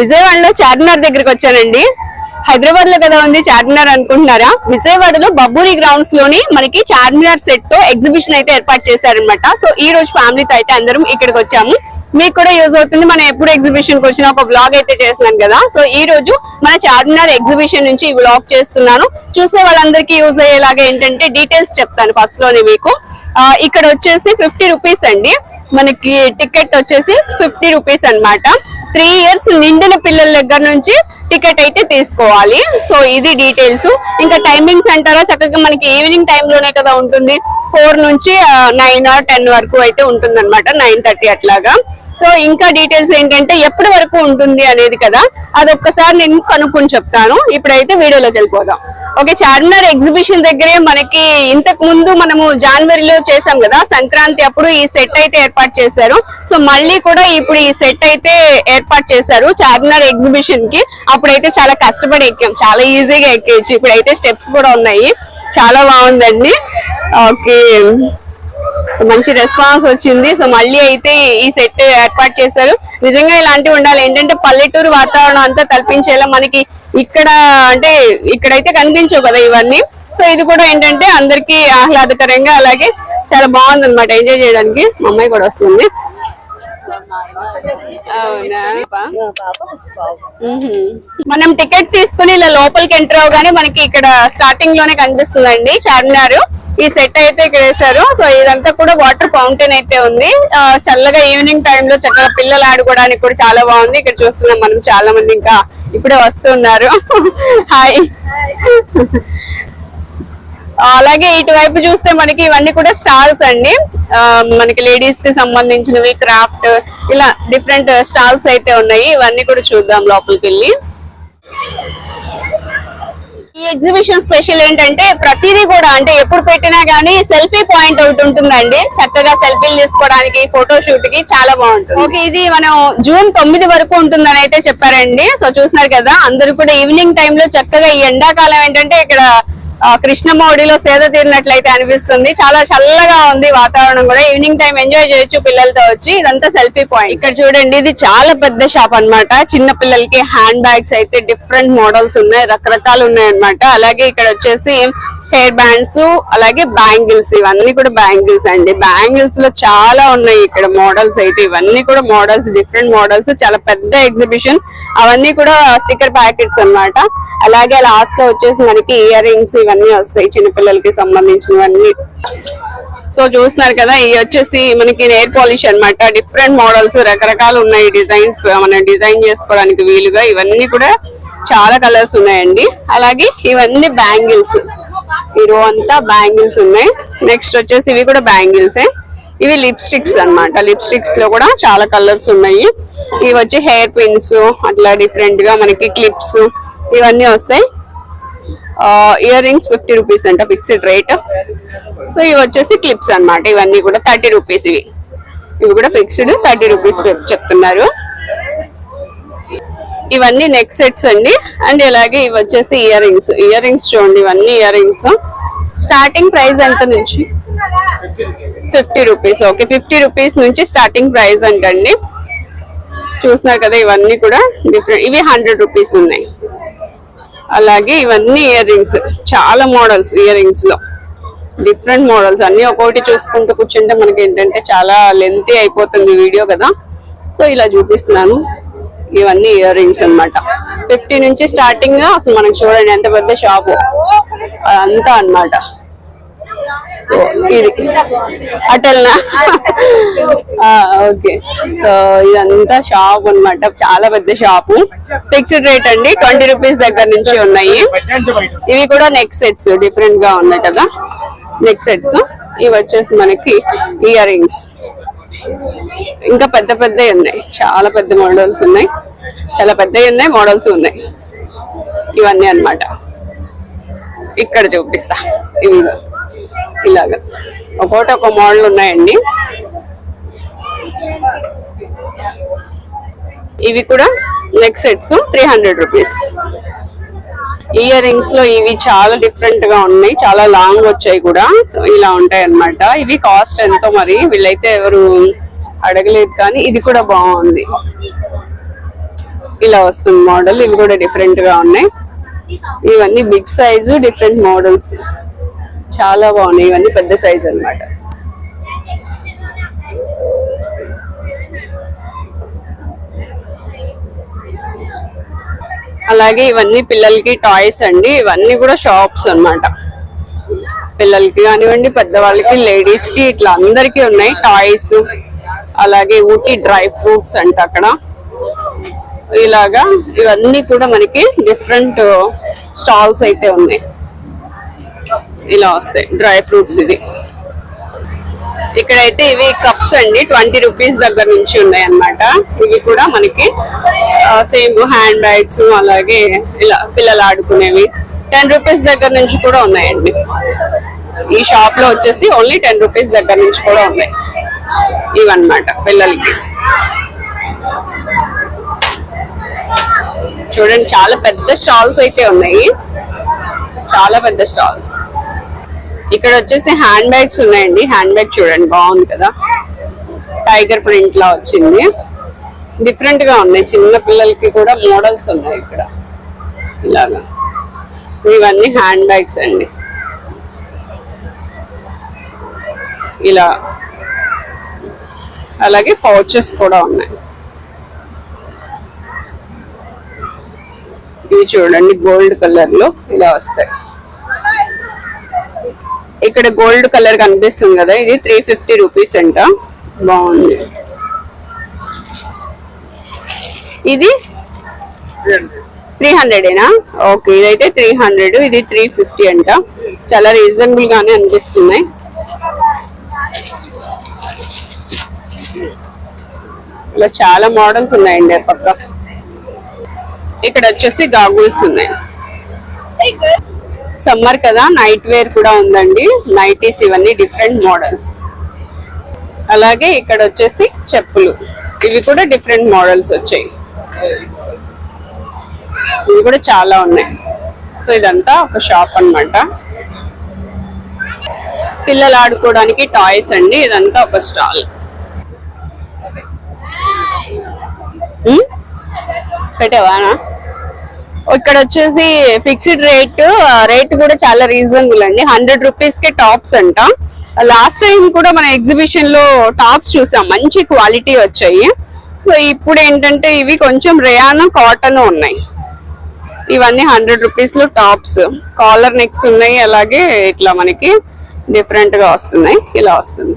విజయవాడలో చార్మినార్ దగ్గరకు వచ్చానండి. హైదరాబాద్లో కదా ఉంది చార్మినార్ అనుకుంటున్నారా? విజయవాడలో బబ్బూరి గ్రౌండ్స్లోని మనకి చార్మినార్ సెట్తో ఎగ్జిబిషన్ అయితే ఏర్పాటు చేశారనమాట సో ఈ రోజు ఫ్యామిలీతో అయితే అందరం ఇక్కడికి వచ్చాము. మీకు కూడా యూజ్ అవుతుంది. మనం ఎప్పుడు ఎగ్జిబిషన్కి వచ్చినా ఒక బ్లాగ్ అయితే చేస్తున్నాం కదా. సో ఈ రోజు మన చార్మినార్ ఎగ్జిబిషన్ నుంచి ఈ బ్లాగ్ చేస్తున్నాను. చూసే వాళ్ళందరికీ యూజ్ అయ్యేలాగా ఏంటంటే డీటెయిల్స్ చెప్తాను ఫస్ట్లోనే మీకు. ఇక్కడ వచ్చేసి ఫిఫ్టీ రూపీస్ అండి. మనకి టికెట్ వచ్చేసి ఫిఫ్టీ రూపీస్ అన్నమాట. త్రీ ఇయర్స్ నిండిన పిల్లల దగ్గర నుంచి టికెట్ అయితే తీసుకోవాలి. సో ఇది డీటెయిల్స్. ఇంకా టైమింగ్స్ అంటారా? చక్కగా మనకి ఈవినింగ్ టైంలోనే కదా ఉంటుంది. ఫోర్ నుంచి నైన్ ఆర్ టెన్ వరకు అయితే ఉంటుంది అనమాట నైన్ థర్టీ అట్లాగా. సో ఇంకా డీటెయిల్స్ ఏంటంటే ఎప్పటి వరకు ఉంటుంది అనేది కదా అది ఒక్కసారి నేను కనుక్కొని చెప్తాను. ఇప్పుడైతే వీడియోలోకి వెళ్ళిపోదాం. ఓకే చార్మినార్ ఎగ్జిబిషన్ దగ్గరే మనకి ఇంతకు ముందు మనము జనవరిలో చేసాం కదా సంక్రాంతి అప్పుడు ఈ సెట్ అయితే ఏర్పాటు చేశారు. సో మళ్ళీ కూడా ఇప్పుడు ఈ సెట్ అయితే ఏర్పాటు చేశారు చార్మినార్ ఎగ్జిబిషన్కి. అప్పుడైతే చాలా కష్టపడి ఎక్కాం. చాలా ఈజీగా ఎక్కేయచ్చు. ఇప్పుడైతే స్టెప్స్ కూడా ఉన్నాయి. చాలా బాగుందండి. ఓకే. సో మంచి రెస్పాన్స్ వచ్చింది. సో మళ్ళీ అయితే ఈ సెట్ ఏర్పాటు చేశారు. నిజంగా ఇలాంటివి ఉండాలి. ఏంటంటే పల్లెటూరు వాతావరణం అంతా కల్పించేలా మనకి ఇక్కడ అంటే ఇక్కడైతే కనిపించవు కదా ఇవన్నీ. సో ఇది కూడా ఏంటంటే అందరికి ఆహ్లాదకరంగా అలాగే చాలా బాగుంది అనమాట ఎంజాయ్ చేయడానికి. మా అమ్మాయి కూడా వస్తుంది. మనం టికెట్ తీసుకుని ఇలా లోపలికి ఎంటర్ అవగానే మనకి ఇక్కడ స్టార్టింగ్లోనే కనిపిస్తుందండి చార్మినార్. ఈ సెట్ అయితే ఇక్కడ వేశారు. సో ఇదంతా కూడా వాటర్ ఫౌంటైన్ అయితే ఉంది. ఆ, చల్లగా ఈవినింగ్ టైంలో చక్కగా పిల్లలు ఆడుకోవడానికి కూడా చాలా బాగుంది. ఇక్కడ చూస్తున్నాం మనం చాలా మంది ఇంకా ఇప్పుడే వస్తున్నారు హాయ్ అలాగే ఇటువైపు చూస్తే మనకి ఇవన్నీ కూడా స్టాల్స్ అండి. మనకి లేడీస్కి సంబంధించినవి క్రాఫ్ట్ ఇలా డిఫరెంట్ స్టాల్స్ అయితే ఉన్నాయి. ఇవన్నీ కూడా చూద్దాం లోపలికి వెళ్ళి. ఈ ఎగ్జిబిషన్ స్పెషల్ ఏంటంటే ప్రతిదీ కూడా అంటే ఎప్పుడు పెట్టినా గానీ సెల్ఫీ పాయింట్ ఒకటి ఉంటుందండి. చక్కగా సెల్ఫీలు తీసుకోవడానికి ఫోటో షూట్కి చాలా బాగుంటుంది. ఓకే ఇది మనం జూన్ తొమ్మిది వరకు ఉంటుందని అయితే చెప్పారండి. సో చూసినారు కదా అందరూ కూడా ఈవినింగ్ టైమ్లో చక్కగా ఈ ఎండాకాలం ఏంటంటే ఇక్కడ కృష్ణమౌడిలో సేద తీరినట్లయితే అనిపిస్తుంది. చాలా చల్లగా ఉంది వాతావరణం కూడా. ఈవినింగ్ టైం ఎంజాయ్ చేయొచ్చు పిల్లలతో వచ్చి. ఇదంతా సెల్ఫీ పాయింట్ ఇక్కడ చూడండి ఇది చాలా పెద్ద షాప్ అన్నమాట. చిన్న పిల్లలకి హ్యాండ్ బ్యాగ్స్ అయితే డిఫరెంట్ మోడల్స్ ఉన్నాయి రకరకాలు ఉన్నాయి అన్నమాట అలాగే ఇక్కడ వచ్చేసి హెయిర్ బ్యాండ్స్ అలాగే బ్యాంగిల్స్ ఇవన్నీ కూడా బ్యాంగిల్స్ అండి. బ్యాంగిల్స్లో చాలా ఉన్నాయి ఇక్కడ మోడల్స్ అయితే. ఇవన్నీ కూడా మోడల్స్ డిఫరెంట్ మోడల్స్ చాలా పెద్ద ఎగ్జిబిషన్. అవన్నీ కూడా స్టిక్కర్ ప్యాకెట్స్ అన్నమాట. అలాగే లాస్ట్లో వచ్చేసి మనకి ఇయర్ రింగ్స్ ఇవన్నీ వస్తాయి చిన్నపిల్లలకి సంబంధించినవన్నీ. సో చూస్తున్నారు కదా ఇవి వచ్చేసి మనకి నేర్ పాలిష్ అన్నమాట. డిఫరెంట్ మోడల్స్ రకరకాలు ఉన్నాయి డిజైన్స్ మనం డిజైన్ చేసుకోవడానికి వీలుగా. ఇవన్నీ కూడా చాలా కలర్స్ ఉన్నాయండి. అలాగే ఇవన్నీ బ్యాంగిల్స్. ఈ అంతా బ్యాంగిల్స్ ఉన్నాయి. నెక్స్ట్ వచ్చేసి ఇవి కూడా బ్యాంగిల్సే ఇవి లిప్స్టిక్స్ అన్నమాట. లిప్స్టిక్స్లో కూడా చాలా కలర్స్ ఉన్నాయి. ఇవి వచ్చి హెయిర్ పిన్స్ అట్లా డిఫరెంట్గా మనకి క్లిప్స్ ఇవన్నీ వస్తాయి. ఇయర్ రింగ్స్ ఫిఫ్టీ రూపీస్ అంట ఫిక్స్డ్ రేట్ సో ఇవి వచ్చేసి క్లిప్స్ అన్నమాట. ఇవన్నీ కూడా థర్టీ రూపీస్ ఇవి. ఇవి కూడా ఫిక్స్డ్ థర్టీ రూపీస్ చెప్తున్నారు. ఇవన్నీ నెక్ సెట్స్ అండి. అండ్ ఇలాగే ఇవి వచ్చేసి ఇయర్ రింగ్స్ ఇయర్ రింగ్స్ చూడండి ఇవన్నీ ఇయర్ రింగ్స్ స్టార్టింగ్ ప్రైస్ ఎంత నుంచి? Fifty rupees okay fifty rupees నుంచి స్టార్టింగ్ ప్రైస్ అంటండి చూస్తున్నారు కదా ఇవన్నీ కూడా డిఫరెంట్ ఇవి హండ్రెడ్ రూపీస్ ఉన్నాయి. అలాగే ఇవన్నీ ఇయర్ రింగ్స్ చాలా మోడల్స్ ఇయర్ రింగ్స్లో. డిఫరెంట్ మోడల్స్ అన్ని ఒక్కొక్కటి చూసుకుంటూ కూర్చుంటే మనకి ఏంటంటే చాలా లెంతీ అయిపోతుంది వీడియో కదా. సో ఇలా చూపిస్తున్నాను. ఇవన్నీ ఇయర్ రింగ్స్ అన్నమాట. ఫిఫ్టీ నుంచి స్టార్టింగ్ అసలు మనకి చూడండి ఎంత పెద్ద షాపు అంతా అన్నమాట. సో ఇది అటల్నా? ఓకే సో ఇదంతా షాప్ అన్నమాట. చాలా పెద్ద షాపు ఫిక్స్డ్ రేట్ అండి. ట్వంటీ రూపీస్ దగ్గర నుంచి ఉన్నాయి. ఇవి కూడా నెక్ సెట్స్ డిఫరెంట్గా ఉన్నాయి కదా. నెక్ సెట్స్ ఇవి వచ్చేసి మనకి ఇయర్ రింగ్స్ ఇంకా పెద్ద పెద్దవి ఉన్నాయి. చాలా పెద్ద మోడల్స్ ఉన్నాయి. చాలా పెద్దవి ఉన్నాయి మోడల్స్ ఉన్నాయి. ఇవన్నీ అన్నమాట. ఇక్కడ చూపిస్తా. ఇవి. ఇలాగ. ఒక్కోటి ఒక మోడల్ ఉన్నాయండి. ఇవి కూడా neck sets three hundred rupees year రింగ్స్లో ఇవి చాలా డిఫరెంట్గా ఉన్నాయి చాలా లాంగ్ వచ్చాయి కూడా. ఇలా ఉంటాయి అన్నమాట ఇవి కాస్ట్ ఎంతో మరి వీళ్ళైతే ఎవరు అడగలేదు కానీ ఇది కూడా బాగుంది. ఇలా వస్తుంది మోడల్ ఇవి కూడా డిఫరెంట్గా ఉన్నాయి. ఇవన్నీ బిగ్ సైజు డిఫరెంట్ మోడల్స్. చాలా బాగున్నాయి ఇవన్నీ పెద్ద సైజు అన్నమాట. అలాగే ఇవన్నీ పిల్లలకి టాయ్స్ అండి. ఇవన్నీ కూడా షాప్స్ అన్నమాట. పిల్లలకి కానివ్వండి పెద్దవాళ్ళకి లేడీస్కి ఇట్లా అందరికీ ఉన్నాయి టాయ్స్. అలాగే ఊటీ డ్రై ఫ్రూట్స్ అంట అక్కడ. ఇలాగా ఇవన్నీ కూడా మనకి డిఫరెంట్ స్టాల్స్ అయితే ఉన్నాయి. ఇలా వస్తాయి డ్రై ఫ్రూట్స్ ఇది ఇక్కడైతే ఇవి కప్స్ అండి. ట్వంటీ రూపీస్ దగ్గర నుంచి ఉన్నాయి అనమాట ఇవి కూడా మనకి సేమ్ హ్యాండ్ బ్యాగ్స్ అలాగే ఇలా పిల్లలు ఆడుకునేవి. టెన్ రూపీస్ దగ్గర నుంచి కూడా ఉన్నాయండి. ఈ షాప్లో వచ్చేసి ఓన్లీ టెన్ రూపీస్ దగ్గర నుంచి కూడా ఉన్నాయి. ఇవన్నమాట పిల్లలకి. చూడండి చాలా పెద్ద స్టాల్స్ అయితే ఉన్నాయి. చాలా పెద్ద స్టాల్స్. ఇక్కడ వచ్చేసి హ్యాండ్ బ్యాగ్స్ ఉన్నాయండి. హ్యాండ్ బ్యాగ్ చూడండి బాగుంది కదా. టైగర్ ప్రింట్ లా వచ్చింది. డిఫరెంట్గా ఉన్నాయి. చిన్న పిల్లలకి కూడా మోడల్స్ ఉన్నాయి ఇక్కడ. ఇలాగా. ఇవన్నీ హ్యాండ్ బ్యాగ్స్ అండి. ఇలా. అలాగే పౌచెస్ కూడా ఉన్నాయి. ఇవి చూడండి గోల్డ్ కలర్లో ఇలా వస్తాయి. ఇక్కడ గోల్డ్ కలర్ కనిపిస్తుంది కదా ఇది త్రీ ఫిఫ్టీ రూపీస్ అంట. బాగుంది. ఇది త్రీ హండ్రెడేనా ఓకే ఇదైతే త్రీ హండ్రెడ్ ఇది త్రీ ఫిఫ్టీ అంట. చాలా రీజనబుల్ గానే అనిపిస్తున్నాయి. ఇలా చాలా మోడల్స్ ఉన్నాయండి పక్క. ఇక్కడ వచ్చేసి గాగుల్స్ ఉన్నాయి. సమ్మర్ కదా నైట్ వేర్ కూడా ఉందండి. నైటీస్ ఇవన్నీ డిఫరెంట్ మోడల్స్ అలాగే ఇక్కడ వచ్చేసి చెప్పులు. ఇవి కూడా డిఫరెంట్ మోడల్స్ వచ్చాయి. ఇవి కూడా చాలా ఉన్నాయి. సో ఇదంతా ఒక షాప్ అన్నమాట. పిల్లలు ఆడుకోవడానికి టాయ్స్ అండి ఇదంతా ఒక స్టాల్ పెట్టావానా ఇక్కడ వచ్చేసి ఫిక్స్డ్ రేట్ రేట్ కూడా చాలా రీజనబుల్ అండి. హండ్రెడ్ రూపీస్ కే టాప్స్ అంట. లాస్ట్ టైం కూడా మన ఎగ్జిబిషన్లో టాప్స్ చూసాం. మంచి క్వాలిటీ వచ్చాయి. సో ఇప్పుడు ఏంటంటే ఇవి కొంచెం రేయాన్ కాటన్ ఉన్నాయి. ఇవన్నీ హండ్రెడ్ రూపీస్లో టాప్స్ కాలర్ నెక్స్ ఉన్నాయి అలాగే ఇట్లా మనకి డిఫరెంట్గా వస్తున్నాయి. ఇలా వస్తుంది.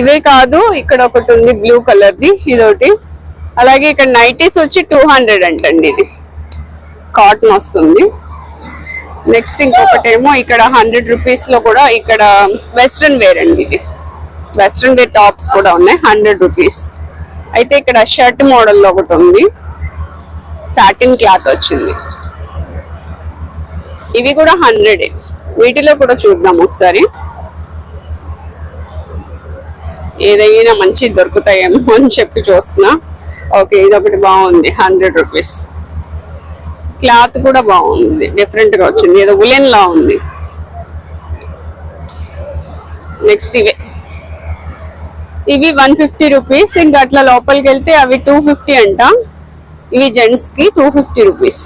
ఇవే కాదు ఇక్కడ ఒకటి ఉంది బ్లూ కలర్ ది ఇదొకటి. అలాగే ఇక్కడ నైటీస్ వచ్చి టూ హండ్రెడ్ అంటండి ఇది. కాటన్ వస్తుంది. నెక్స్ట్ ఇంకొకటేమో ఇక్కడ హండ్రెడ్ రూపీస్లో కూడా ఇక్కడ వెస్ట్రన్ వేర్ అండి ఇది. వెస్ట్రన్ వేర్ టాప్స్ కూడా ఉన్నాయి హండ్రెడ్ రూపీస్ అయితే ఇక్కడ షర్ట్ మోడల్ ఒకటి ఉంది. సాటిన్ క్లాత్ వచ్చింది. ఇవి కూడా హండ్రెడ్ వీటిలో కూడా చూద్దాం ఒకసారి. ఏదైనా మంచి దొరుకుతాయేమో అని చెప్పి చూస్తున్నా. ఓకే ఇది ఒకటి బాగుంది హండ్రెడ్ రూపీస్ క్లాత్ కూడా బాగుంది. డిఫరెంట్గా వచ్చింది. ఏదో ఉలెన్ లా ఉంది. నెక్స్ట్ ఇవే. ఇవి వన్ ఫిఫ్టీ రూపీస్. ఇంకా అట్లా లోపలికి వెళ్తే అవి టూ ఫిఫ్టీ అంట. ఇవి జెంట్స్కి టూ ఫిఫ్టీ రూపీస్.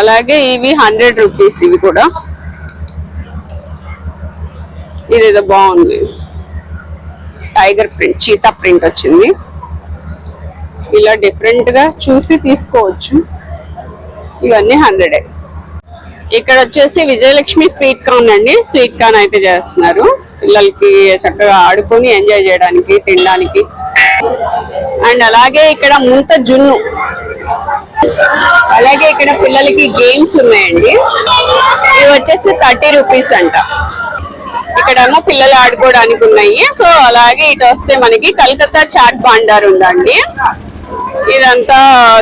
అలాగే ఇవి హండ్రెడ్ రూపీస్ ఇవి కూడా. ఇదేదో బాగుంది. టైగర్ ప్రింట్ చీతా ప్రింట్ వచ్చింది. ఇలా డిఫరెంట్గా చూసి తీసుకోవచ్చు. ఇవన్నీ హండ్రెడ్ ఇక్కడ వచ్చేసి విజయలక్ష్మి స్వీట్ కార్న్ అండి. స్వీట్ కార్న్ అయితే చేస్తున్నారు. పిల్లలకి చక్కగా ఆడుకొని ఎంజాయ్ చేయడానికి తినడానికి. అండ్ అలాగే ఇక్కడ ముంత జున్ను. అలాగే ఇక్కడ పిల్లలకి గేమ్స్ ఉన్నాయండి. ఇవి వచ్చేసి థర్టీ రూపీస్ అంట. ఇక్కడేమో పిల్లలు ఆడుకోవడానికి ఉన్నాయి. సో అలాగే ఇటు వస్తే మనకి కలకత్తా చాట్ బాండార్ ఉందండి. ఇదంతా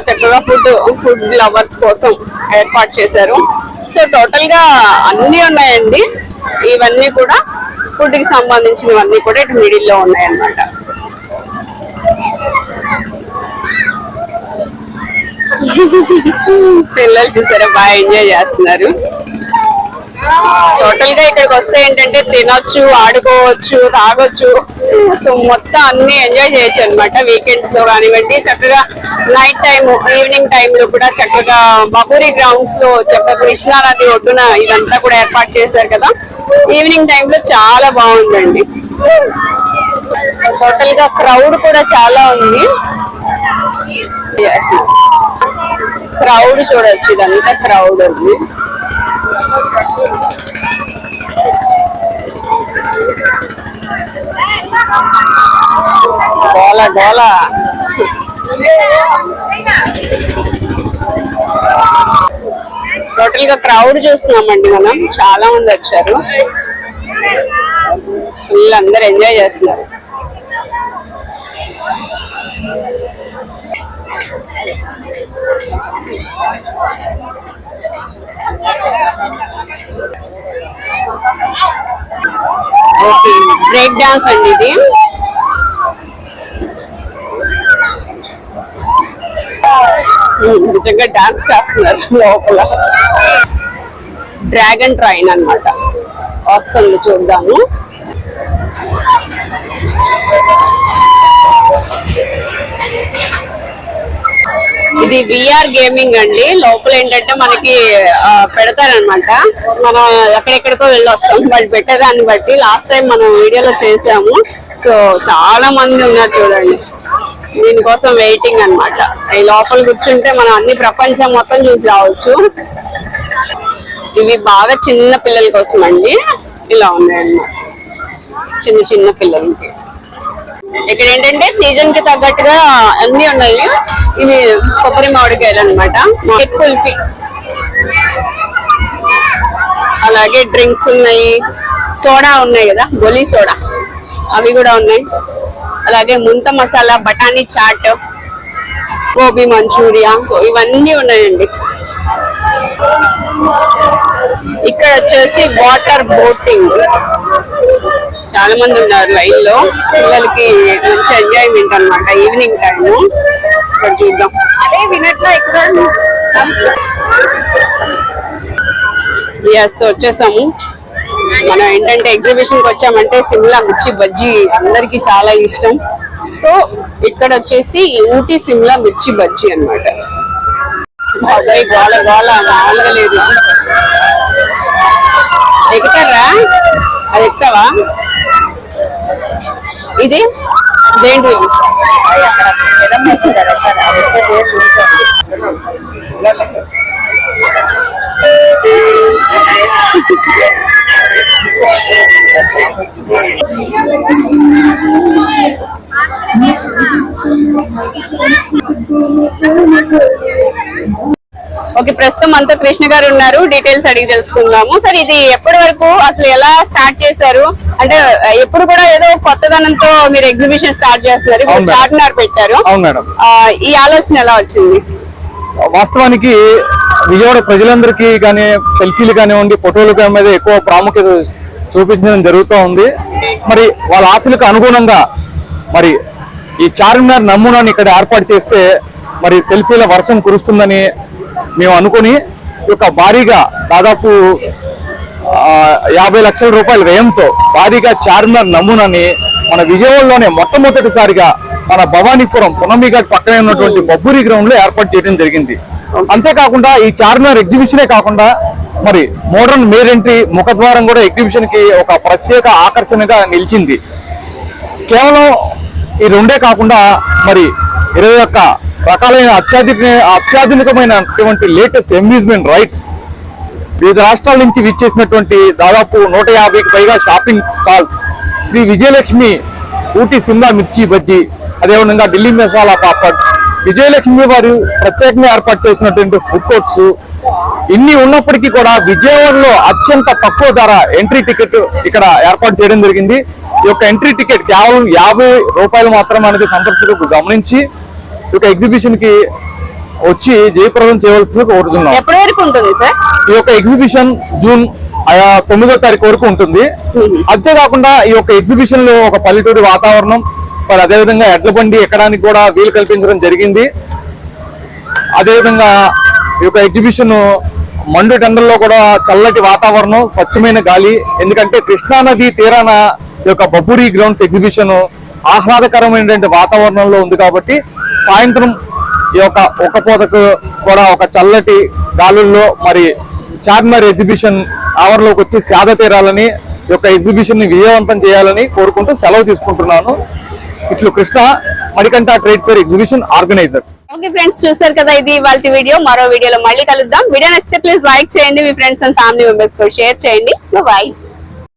చక్కగా ఫుడ్ ఫుడ్ లవర్స్ కోసం ఏర్పాటు చేశారు. సో టోటల్గా అన్ని ఉన్నాయండి. ఇవన్నీ కూడా ఫుడ్కి సంబంధించినవన్నీ కూడా ఇటు మిడిల్లో ఉన్నాయన్నమాట. పిల్లలు చూసారా బాగా ఎంజాయ్ చేస్తున్నారు. టోటల్గా ఇక్కడికి వస్తే ఏంటంటే తినొచ్చు ఆడుకోవచ్చు తాగొచ్చు. సో మొత్తం అన్ని ఎంజాయ్ చేయొచ్చు అనమాట వీకెండ్స్లో కానివ్వండి. చక్కగా నైట్ టైం ఈవినింగ్ టైమ్లో కూడా చక్కగా బబూరి గ్రౌండ్స్లో చక్కగా కృష్ణానది ఒడ్డున ఇదంతా కూడా ఏర్పాటు చేశారు కదా. ఈవినింగ్ టైం లో చాలా బాగుందండి. టోటల్గా క్రౌడ్ కూడా చాలా ఉంది. క్రౌడ్ చూడొచ్చు ఇదంతా క్రౌడ్ ఉంది. గోల గోల. టోటల్గా క్రౌడ్ చూస్తున్నామండి మనం. చాలా మంది వచ్చారు. ఫుల్ అందరు ఎంజాయ్ చేస్తున్నారు. ఓకే బ్రేక్ డాన్స్ అండి ఇది. నిజంగా డాన్స్ చేస్తున్నారు లోపల. డ్రాగన్ ట్రైన్ అన్నమాట. వస్తుంది చూద్దాము. ఇది విఆర్ గేమింగ్ అండి. లోపల ఏంటంటే మనకి పెడతారనమాట మనం ఎక్కడెక్కడికో వెళ్ళి వస్తాం వాళ్ళు పెట్టేదాన్ని బట్టి లాస్ట్ టైం మనం వీడియోలో చేసాము. సో చాలా మంది ఉన్నారు చూడండి. దీనికోసం వెయిటింగ్ అన్నమాట. ఈ లోపల కూర్చుంటే మనం అన్ని ప్రపంచం మొత్తం చూసి రావచ్చు. ఇవి బాగా చిన్న పిల్లల కోసం అండి. ఇలా ఉన్నాయన్నమాట. చిన్న చిన్న పిల్లలకి. ఇక్కడ ఏంటంటే సీజన్కి తగ్గట్టుగా అన్ని ఉన్నాయి. ఇవి కొబ్బరి మామిడికాయలు అనమాట కుల్ఫీ. అలాగే డ్రింక్స్ ఉన్నాయి. సోడా ఉన్నాయి కదా. బొలి సోడా. అవి కూడా ఉన్నాయి. అలాగే ముంత మసాలా బఠానీ చాట్ గోబీ మంచూరియా. సో ఇవన్నీ ఉన్నాయండి. ఇక్కడ వచ్చేసి వాటర్ బోటింగ్. చాలా మంది ఉన్నారు లైన్లో పిల్లలకి మంచి ఎంజాయ్మెంట్ అన్నమాట. ఈవినింగ్ టైం ఇక్కడ చూద్దాం. అదే వినట్లా ఇక్కడ ఎస్ వచ్చేసాము. మనం ఏంటంటే ఎగ్జిబిషన్కి వచ్చామంటే సిమ్లా మిర్చి బజ్జీ అందరికి చాలా ఇష్టం. సో ఇక్కడ వచ్చేసి ఊటీ సిమ్లా మిర్చి బజ్జీ అన్నమాట. బాబాయ్ గోళ గోల మామూలుగా లేదు ఎక్కుతారా? అది ఎక్కుతావా? ఇది దేంటి? ఓకే ప్రస్తుతం మనతో కృష్ణ గారు ఉన్నారు. డీటెయిల్స్ అడిగి తెలుసుకుందాము. సార్ ఇది ఎప్పటి వరకు అసలు ఎలా స్టార్ట్ చేశారు? అంటే ఎప్పుడు కూడా ఏదో కొత్తదనంతో మీరు ఎగ్జిబిషన్ స్టార్ట్ చేస్తున్నారు. చార్మినార్ పెట్టారు. ఈ ఆలోచన ఎలా వచ్చింది? వాస్తవానికి విజయవాడ ప్రజలందరికీ కానీ సెల్ఫీలు కానివ్వండి ఫోటోలు మీద ఎక్కువ ప్రాముఖ్యత చూపించడం జరుగుతూ ఉంది. మరి వాళ్ళ ఆశలకు అనుగుణంగా మరి ఈ చార్మినార్ నమూనాని ఇక్కడ ఏర్పాటు చేస్తే మరి సెల్ఫీల వర్షం కురుస్తుందని మేము అనుకుని ఒక భారీగా దాదాపు యాభై లక్షల రూపాయల వ్యయంతో భారీగా చార్మినార్ నమూనాని మన విజయవాడలోనే మొట్టమొదటిసారిగా మన భవానీపురం పునమిఘాట్ పక్కనే ఉన్నటువంటి బొబ్బూరి గ్రౌండ్లో ఏర్పాటు చేయడం జరిగింది. అంతేకాకుండా ఈ చార్మినార్ ఎగ్జిబిషనే కాకుండా మరి మోడర్న్ మేర్ ఎంట్రీ ముఖద్వారం కూడా ఎగ్జిబిషన్కి ఒక ప్రత్యేక ఆకర్షణగా నిలిచింది. కేవలం ఈ రెండే కాకుండా మరి ఇరవై ఒక్క రకాలైన అత్యాధునిక అత్యాధునికమైనటువంటి లేటెస్ట్ అమ్యూజ్మెంట్ రైట్స్ వివిధ రాష్ట్రాల నుంచి విచ్చేసినటువంటి దాదాపు నూట యాభైకి పైగా షాపింగ్ స్టాల్స్ శ్రీ విజయలక్ష్మి ఊటీ సిమ్లా మిర్చి బజ్జీ అదేవిధంగా ఢిల్లీ మసాలా పాపడ్ విజయలక్ష్మి వారు ప్రత్యేకంగా ఏర్పాటు చేసినటువంటి ఫుడ్ కోర్ట్స్ ఇన్ని ఉన్నప్పటికీ కూడా విజయవాడలో అత్యంత తక్కువ ధర ఎంట్రీ టికెట్ ఇక్కడ ఏర్పాటు చేయడం జరిగింది. ఈ యొక్క ఎంట్రీ టికెట్ కేవలం యాభై రూపాయలు మాత్రం అనేది సందర్శకులకు గమనించి ఈ యొక్క ఎగ్జిబిషన్కి వచ్చి జయప్రదం చేయవలసిందిగా కోరుతున్నాం. ఈ యొక్క ఎగ్జిబిషన్ జూన్ తొమ్మిదో తారీఖు వరకు ఉంటుంది. అంతేకాకుండా ఈ యొక్క ఎగ్జిబిషన్లో ఒక పల్లెటూరి వాతావరణం మరి అదేవిధంగా ఎడ్ల బండి ఎక్కడానికి కూడా వీలు కల్పించడం జరిగింది. అదేవిధంగా ఈ యొక్క ఎగ్జిబిషన్ మండు టెండర్లో కూడా చల్లటి వాతావరణం స్వచ్ఛమైన గాలి ఎందుకంటే కృష్ణానది తీరాన ఈ యొక్క బబురి గ్రౌండ్స్ ఎగ్జిబిషన్ ఆహ్లాదకరమైనటువంటి వాతావరణంలో ఉంది కాబట్టి సాయంత్రం ఈ యొక్క ఒకపోతకు కూడా ఒక చల్లటి గాలుల్లో మరి చార్మర్ ఎగ్జిబిషన్ ఆవరణలోకి వచ్చి సేద తీరాలని ఈ యొక్క ఎగ్జిబిషన్ని విజయవంతం చేయాలని కోరుకుంటూ సెలవు తీసుకుంటున్నాను. ఇట్లు Krishna Manikanta trade fair exhibition organiser. Okay friends చూసారు కదా ఇది వాళ్ళ వీడియో. మరో వీడియోలో మళ్ళీ కలుద్దాం. వీడియో నచ్చితే ప్లీజ్ లైక్ చేయండి. మీ ఫ్రెండ్స్ అండ్ ఫ్యామిలీ మెంబర్స్తో షేర్ చేయండి. బాయ్.